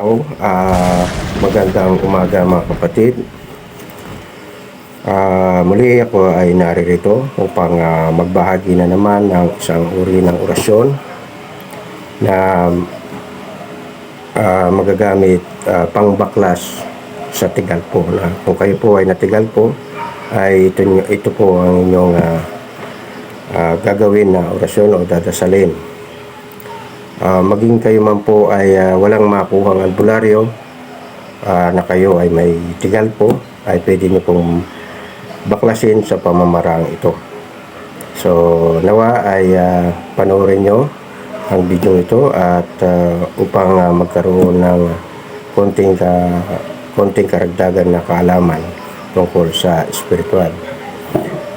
Ah, magandang umaga mga kapatid. Ah, muli ako ay naririto upang ah, magbahagi na naman ng isang uri ng orasyon na ah, magagamit ah, pangbaklas sa Tigalpo. Na kung kayo po ay natigalpo, ay ito, ito po ang inyong ah, ah, gagawin na orasyon o dadasalin. Ah, maging kayo man po ay ah, walang makuhang albularyo ah, na kayo ay may tigal po ay pwede nyo pong baklasin sa pamamarang ito. So, nawa ay ah, panoorin nyo ang video ito at ah, upang ah, magkaroon ng konting ka, konting karagdagan na kaalaman tungkol sa spiritual.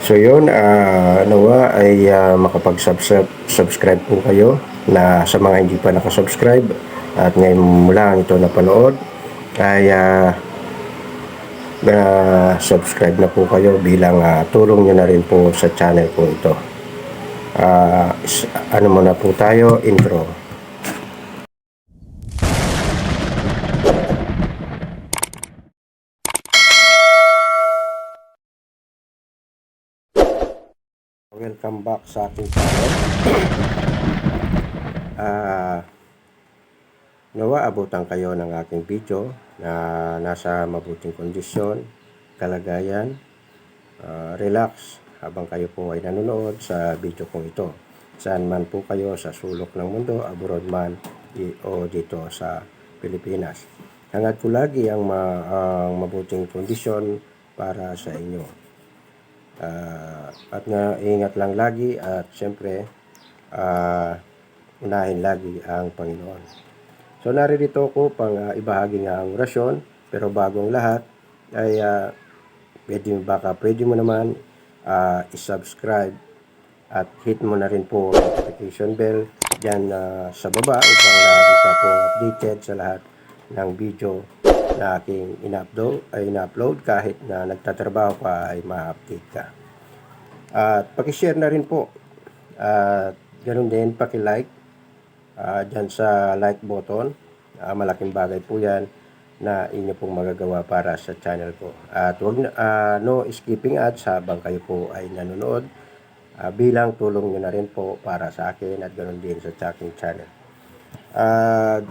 So yun, ah, nawa ay ah, makapag-subscribe po kayo na sa mga hindi pa nakasubscribe at ngayon mo lang ito napanood ay ah, na subscribe na po kayo bilang ah, tulong nyo na rin po sa channel po ito. S- ano muna po tayo, intro. Welcome back sa aking channel. Ah, nawa abutan kayo ng aking video na nasa mabuting kondisyon, kalagayan, ah, relax habang kayo po ay nanonood sa video kong ito. Saan man po kayo sa sulok ng mundo, abroad man o dito sa Pilipinas. Hangad ko lagi ang, ma- ang mabuting kondisyon para sa inyo. Ah, at nga ingat lang lagi at siyempre ah, unahin lagi ang Panginoon. So naririto ko pang ah, ibahagi nga ang orasyon pero bagong lahat ay ah, pwede baka pwede mo naman ah, i-subscribe at hit mo na rin po ang notification bell dyan ah, sa baba upang lagi ka po updated sa lahat ng video na aking in-upload, ay in-upload kahit na nagtatrabaho ka ay ma-update ka. At paki-share na rin po. At ganoon din paki-like ah, dyan sa like button. Ah, malaking bagay po yan na inyo pong magagawa para sa channel ko. At wag na, ah, no skipping ads habang kayo po ay nanonood ah, bilang tulong nyo na rin po para sa akin at ganoon din sa aking channel. Ah,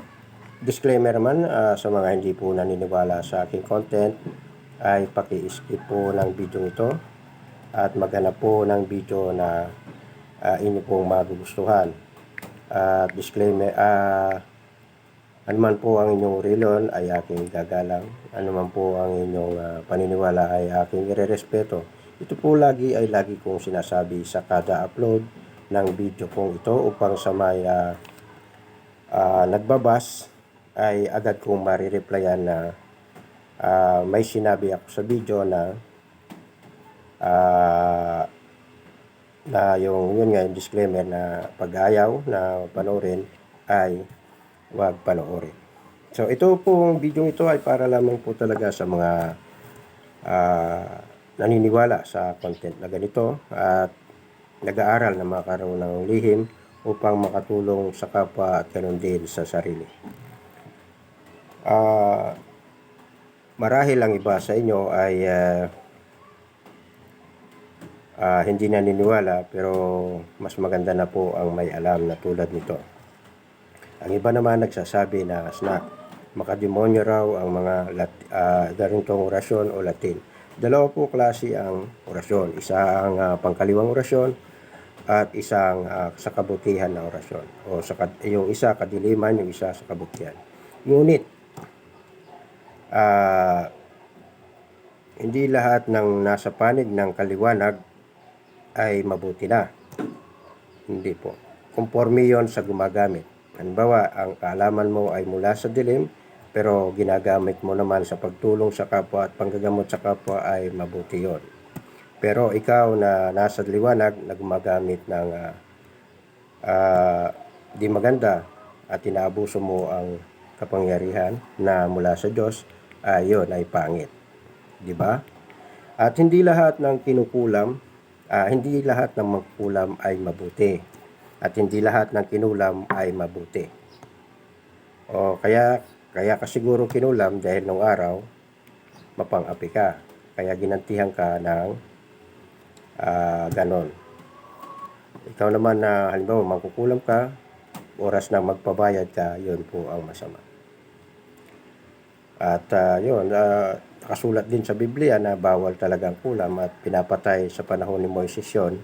disclaimer naman ah, sa mga hindi po naniniwala sa aking content ay paki-skip po ng video ito at maghanap po ng video na ah, inyo pong magugustuhan. At disclaimer, ah, ano man po ang inyong reliyon ay aking gagalang. Ano man po ang inyong ah, paniniwala ay aking irerespeto. Ito po lagi ay lagi kong sinasabi sa kada upload ng video kong ito upang sa may ah, ah, nagbabas ay agad kong marireplyan na ah, may sinabi ako sa video na ah, na yung yun nga yung disclaimer na pag-ayaw na panoorin ay huwag panoorin. So ito pong video ito ay para lamang po talaga sa mga ah, naniniwala sa content na ganito at nag-aaral na makaroon ng lihim upang makatulong sa kapwa at ganoon din sa sarili. Ah, marahil ang iba sa inyo ay ah, ah, hindi naniniwala pero mas maganda na po ang may alam na tulad nito. Ang iba naman nagsasabi na snack, makademonyo raw ang mga lat, ganitong orasyon o Latin. Dalawa po klase ang orasyon. Isa ang ah, pangkaliwang orasyon at isang ah, sa kabutihan na orasyon. O sa, yung isa kadiliman, yung isa sa kabutihan. Ngunit, ah, hindi lahat ng nasa panig ng kaliwanag ay mabuti na. Hindi po. Conforme yon sa gumagamit. Halimbawa, ang kaalaman mo ay mula sa dilim, pero ginagamit mo naman sa pagtulong sa kapwa at panggagamot sa kapwa ay mabuti yon. Pero ikaw na nasa liwanag, na gumagamit ng ah, ah, di maganda at inaabuso mo ang kapangyarihan na mula sa Diyos, yun ay pangit. Di ba? At hindi lahat ng kinukulam, ah, hindi lahat ng magkulam ay mabuti. At hindi lahat ng kinulam ay mabuti. O kaya Kaya ka siguro kinulam dahil nung araw, mapang-api ka. Kaya ginantihan ka ng ah, ganon. Ikaw naman na halimbawa mangkukulam ka, oras na magpabayad ka, yun po ang masama. At ah, yun, ah, nakasulat din sa Biblia na bawal talagang kulam at pinapatay sa panahon ni Moises yun,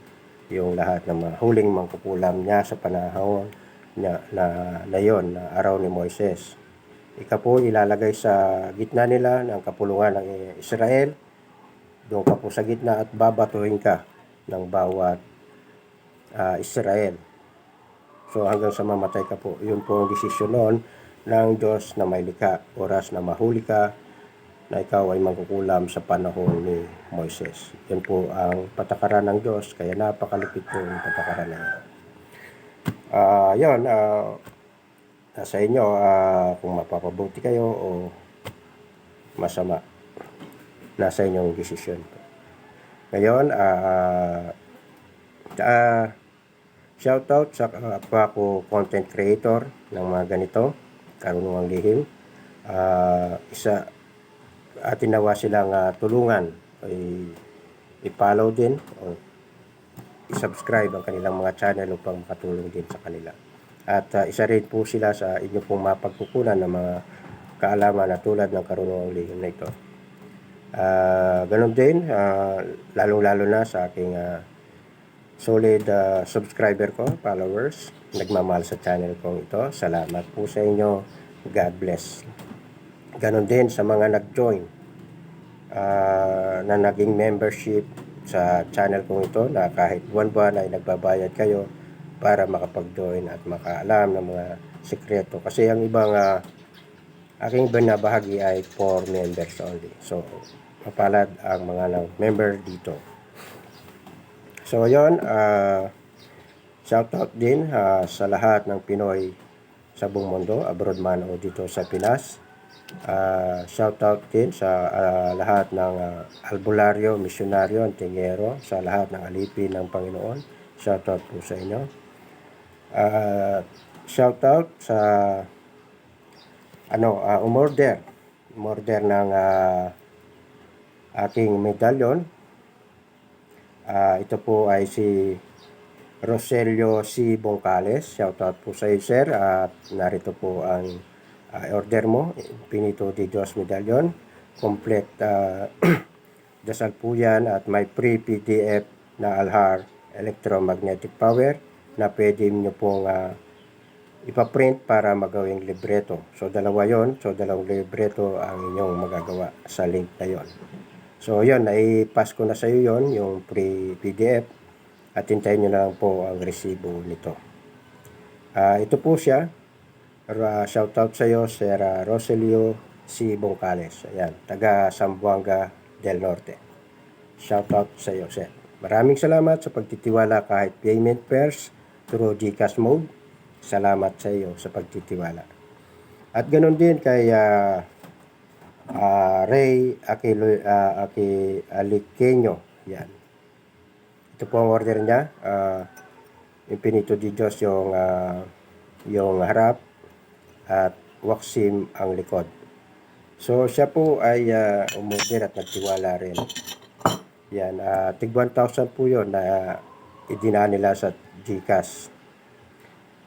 yung lahat ng mga huling mangkukulam niya sa panahon niya, na, na yun, na araw ni Moises. Ika po ilalagay sa gitna nila ng kapulungan ng Israel. Doon ka po sa gitna at babatuhin ka ng bawat ah, Israel. So hanggang sa mamatay ka po. Yun po ang desisyon noon ng Diyos na may likha. Oras na mahuli ka na ikaw ay mangkukulam sa panahon ni Moises. Yan po ang patakaran ng Diyos. Kaya napakalupit po yung patakaran na yun. Ah, yun, ah, nasa inyo ah, kung mapapabuti kayo o masama. Nasa inyong desisyon po. Ngayon, ah, ah, Shoutout sa kapwa ko content creator ng mga ganito, karunungang lihim. Ah, isa, atin nawa silang ah, tulungan, ay i-follow din o i-subscribe ang kanilang mga channel upang makatulong din sa kanila. At ah, isa rin po sila sa inyo pong mapagkukunan ng mga kaalaman na tulad ng karunungang lihim na ito. Ah, ganun din, ah, lalong-lalo na sa aking ah, solid uh, subscriber ko, followers, nagmamahal sa channel kong ito. Salamat po sa inyo. God bless. Ganon din sa mga nag-join uh, na naging membership sa channel kong ito na kahit buwan-buwan ay nagbabayad kayo para makapag-join at makaalam ng mga sikreto. Kasi ang ibang uh, aking binabahagi ay for members only. So, mapalad ang mga member dito. So, yon uh, shout out din uh, sa lahat ng Pinoy sa buong mundo, abroad man o dito sa Pinas. Uh, shout out din sa uh, lahat ng uh, albularyo, misyonaryo, antingero, sa lahat ng alipin ng Panginoon. Shout out po sa inyo. Uh, shout out sa ano, uh, umorder. Umorder ng uh, aking medalyon Ah, ito po ay si Roselio C. Bongcales. Shoutout po sa iyo, sir. At narito po ang ah, order mo. Pinito de Dios Medallion. Complete ah, dasal po yan at may free PDF na Alhar Electromagnetic Power na pwede nyo pong ah, ipaprint para magawing libreto. So, dalawa yon So, dalawang libreto ang inyong magagawa sa link na yon. So, yun, nai-pass ko na sa iyo yon yung pre-PDF at hintayin nyo lang po ang resibo nito. Ah, ito po siya. Uh, shoutout sa iyo, Sir uh, Roselio C. Bongcales. Ayan, taga Sambuanga del Norte. Shoutout sa iyo, Sir. Maraming salamat sa pagtitiwala kahit payment first through GCash mode. Salamat sa iyo sa pagtitiwala. At ganoon din kay uh, uh, Ray Aquilo, uh, Aki Aliqueño. Yan. Ito po ang order niya. Uh, Infinito di Diyos yung, uh, yung harap at Waxim ang likod. So siya po ay uh, umorder at nagtiwala rin. Yan, uh, tig 1,000 po yun na uh, idina nila sa GCash.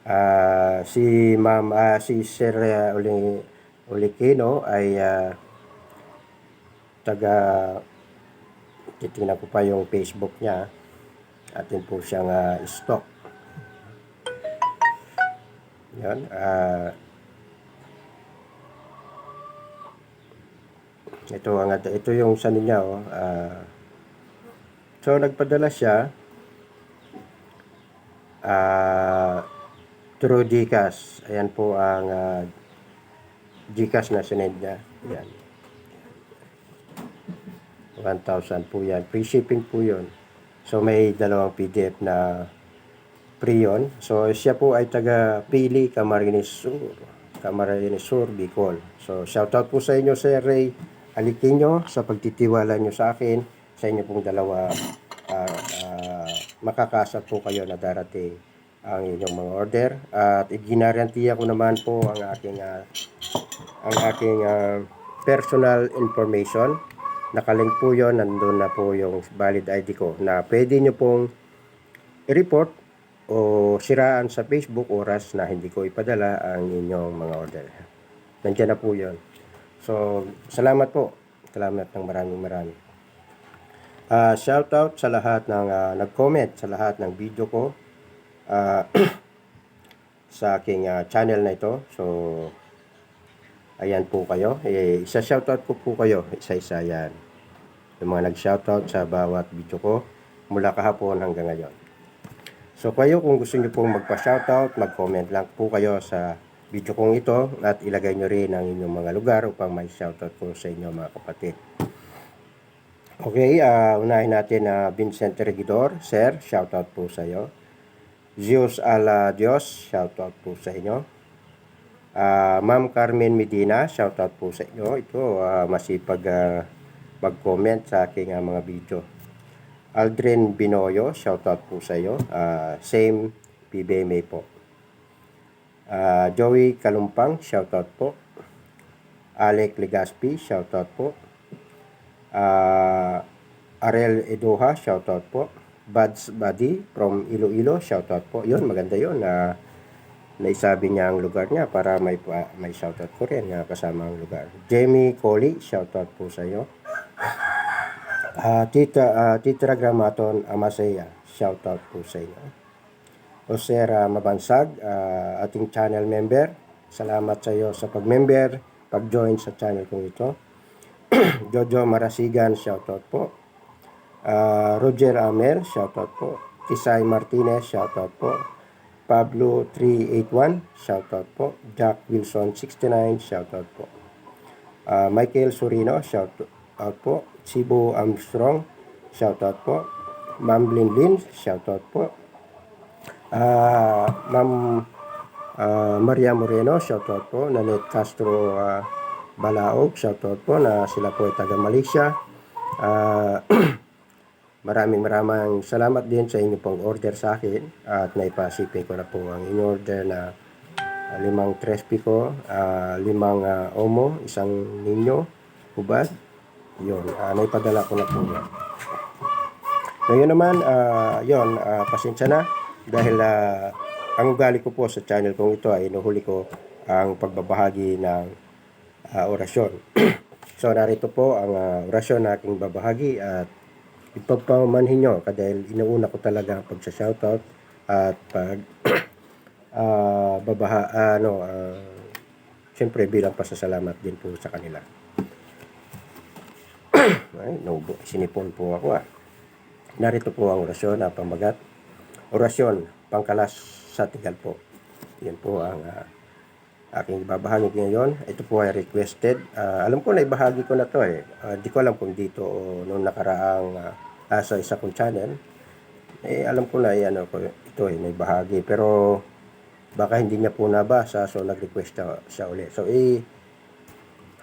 Uh, si Ma'am, uh, si Sir uh, Uli, Ulikino ay uh, taga titingnan ko pa yung Facebook niya atin po siyang uh, stock. Yan uh, ito ang ito yung sa niya oh uh, so nagpadala siya uh, through Gcash. Ayan po ang uh, Gcash na sinend niya. Yan 1,000 po yan. Free shipping po yun. So may dalawang PDF na free. So siya po ay taga Pili, Camarines Sur. Camarines Sur, Bicol. So shoutout po sa inyo Sir Ray Aliquino sa pagtitiwala nyo sa akin. Sa inyo pong dalawa uh, uh, makakasat po kayo na darating ang inyong mga order at iginarantiya ko naman po ang aking ah, ang aking ah, personal information nakalink po yon nandun na po yung valid ID ko na pwede nyo pong i-report o siraan sa Facebook oras na hindi ko ipadala ang inyong mga order. Nandiyan na po yon. So, salamat po. Salamat ng maraming marami. Ah, shout out sa lahat ng ah, nag-comment sa lahat ng video ko ah, sa aking ah, channel na ito. So, ayan po kayo. Eh, isa shoutout ko po kayo. Isa-isa yan. Yung mga nag-shoutout sa bawat video ko mula kahapon hanggang ngayon. So kayo kung gusto niyo pong magpa-shoutout, mag-comment lang po kayo sa video kong ito at ilagay niyo rin ang inyong mga lugar upang may shoutout ko sa inyo mga kapatid. Okay, ah unahin natin na Vincent Regidor. Sir, shoutout po sa iyo. Zeus Ala Dios, shoutout po sa inyo. Ah, Ma'am Carmen Medina, shoutout po sa inyo. Ito, ah, masipag ah, mag-comment sa aking ah, mga video. Aldrin Binoyo, shoutout po sa iyo. Ah, same PBMA po. Ah, Joey Kalumpang, shoutout po. Alec Legaspi, shoutout po. Ah, Arel Edoha, shoutout po. Buds Buddy from Iloilo, shoutout po. Yun, maganda yun. na naisabi niya ang lugar niya para may pa- may shoutout ko rin na kasama ang lugar. Jamie Coley, shoutout po sa iyo. Ah, Tita ah, Titra Gramaton Amasaya, shoutout po sa inyo. Osera Mabansag, ah, ating channel member. Salamat sa iyo sa pag-member, pag-join sa channel kong ito. Jojo Marasigan, shoutout po. Ah, Roger Amel, shoutout po. Tisay Martinez, shoutout po. Pablo 381, shoutout po. Jack Wilson 69, shoutout po. Ah, Michael Sorino, shoutout po. Sibo Armstrong, shoutout po. Ma'am Lin Lin, shoutout po. Ah, Ma'am ah, Maria Moreno, shoutout po. Nanette Castro ah, Balaog, shoutout po na sila po ay taga Malaysia. Ah, maraming maraming salamat din sa inyo pong order sa akin at naipasipin ko na po ang in-order na ah, limang Trespico, ah, limang ah, Omo, isang Ninyo, Hubad. Yun, ah, naipadala ko na po yan. Ngayon naman, ah, yon ah, pasensya na dahil ah, ang ugali ko po sa channel kong ito ay inuhuli ko ang pagbabahagi ng ah, orasyon. so narito po ang ah, orasyon na aking babahagi at ipagpamanhin nyo dahil inuuna ko talaga ang pagsa-shoutout at pag ah, babaha, ano, ah, siyempre bilang pasasalamat din po sa kanila. Ay, no, sinipon po ako ah. Narito po ang orasyon na pamagat. Orasyon, pangkalas sa tigal po. Yan po ang ah, aking ibabahagi ngayon. Ito po ay requested. Ah, alam ko na ibahagi ko na to eh. Ah, di ko alam kung dito o noong nakaraang ah, sa isa kong channel. Eh, alam ko na eh, ano, ko, ito eh, may bahagi. Pero baka hindi niya po nabasa so nag-request siya, siya uli. So, i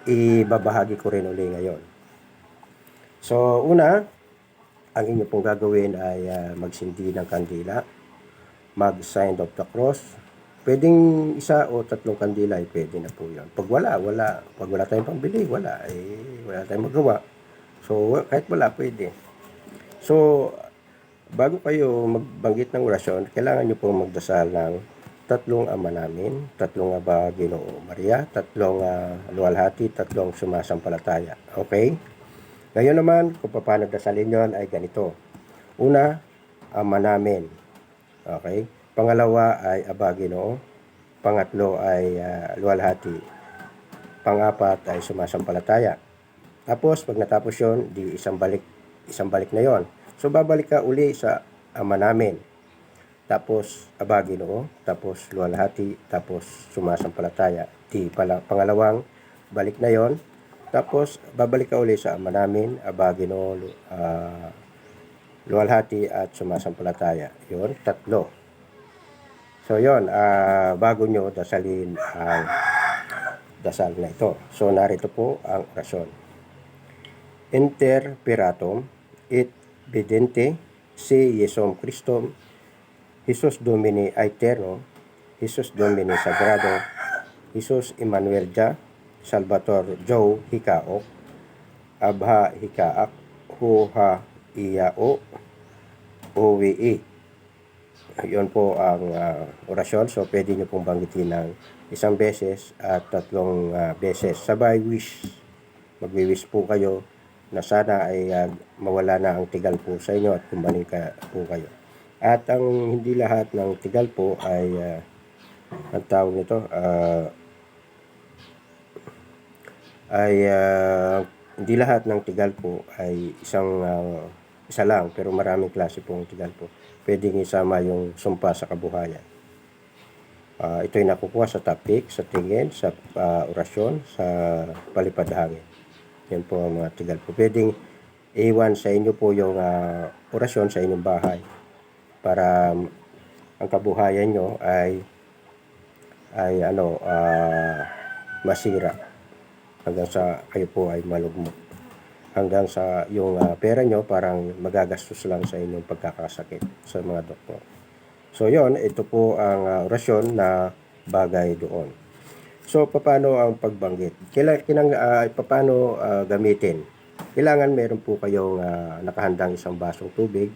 ibabahagi ko rin uli ngayon. So, una, ang inyo pong gagawin ay ah, magsindi ng kandila, mag-sign of the cross. Pwedeng isa o tatlong kandila ay pwede na po yun. Pag wala, wala. Pag wala tayong pambili, wala. Eh, wala tayong magawa. So, kahit wala, pwede. So, bago kayo magbanggit ng orasyon, kailangan nyo pong magdasal ng tatlong ama namin, tatlong aba Ginoo Maria, tatlong uh, luwalhati, tatlong sumasampalataya. Okay? Ngayon naman, kung paano dasalin yon ay ganito. Una, ama namin. Okay? Pangalawa ay aba Ginoo. Pangatlo ay ah, luwalhati. Pangapat ay sumasampalataya. Tapos, pag natapos yon, di isang balik, isang balik na yon. So, babalik ka uli sa ama namin. Tapos, aba Ginoo. Tapos, luwalhati. Tapos, sumasampalataya. Di pala, pangalawang balik na yon. Tapos, babalik ka uli sa ama namin, aba Ginoo, lu- ah, luwalhati at sumasampalataya. Yon, tatlo. So, yon, ah, bago nyo dasalin ang dasal na ito. So, narito po ang orasyon. Inter piratum et vidente si Yesom Christum Jesus Domini Aeterno, Jesus Domini Sagrado, Jesus Emmanuel Ja, Salvator Joe Hikaok, Abha Hikaak, Huha Iyao, OWE. Yun po ang ah, orasyon. So, pwede nyo pong banggitin ng isang beses at tatlong ah, beses. Sabay wish. Magwi-wish po kayo na sana ay ah, mawala na ang tigal po sa inyo at kumaling ka po kayo. At ang hindi lahat ng tigal po ay ah, ang tawag nito ah, ay ah, hindi lahat ng tigal po ay isang ah, isa lang pero maraming klase po ang tigal po. Pwedeng isama yung sumpa sa kabuhayan. Ah, ito ay nakukuha sa topic, sa tingin, sa ah, orasyon, sa palipad hangin. Yan po ang mga tigal po. Pwedeng iwan sa inyo po yung ah, orasyon sa inyong bahay para um, ang kabuhayan nyo ay ay ano ah, masira hanggang sa kayo po ay malugmok hanggang sa yung ah, pera nyo parang magagastos lang sa inyong pagkakasakit sa mga doktor. So yon ito po ang ah, orasyon na bagay doon. So paano ang pagbanggit? Kailangan kinang ah, paano ah, gamitin? Kailangan meron po kayong ah, nakahandang isang basong tubig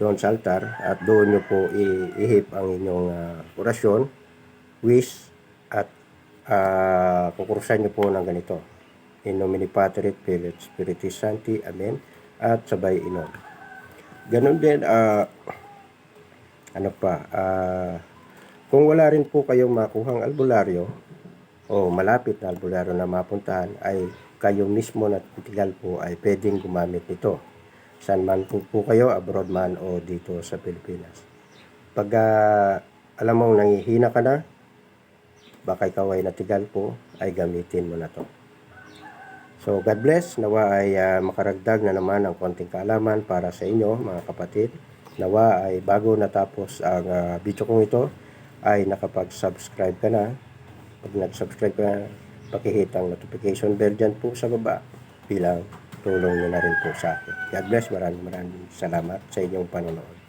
doon sa altar at doon nyo po ihip ang inyong ah, orasyon, wish at uh, kukurusan nyo po ng ganito. In nomine Patri et Filii et Spiritus Sancti. Amen. At sabay inom. Ganon din, ah, ano pa, ah, kung wala rin po kayong makuhang albularyo o malapit na albularyo na mapuntahan ay kayo mismo na tigal po ay pwedeng gumamit nito. Saan man po, po kayo, abroad man o dito sa Pilipinas. Pag ah, alam mong nangihina ka na, baka ikaw ay natigal po, ay gamitin mo na to. So, God bless. Nawa ay ah, makaragdag na naman ng konting kaalaman para sa inyo, mga kapatid. Nawa ay bago natapos ang ah, video kong ito, ay nakapag-subscribe ka na. Pag nag-subscribe ka na, pakihit ang notification bell dyan po sa baba bilang tulong nyo na rin po sa akin. God bless. Maraming maraming salamat sa inyong panonood.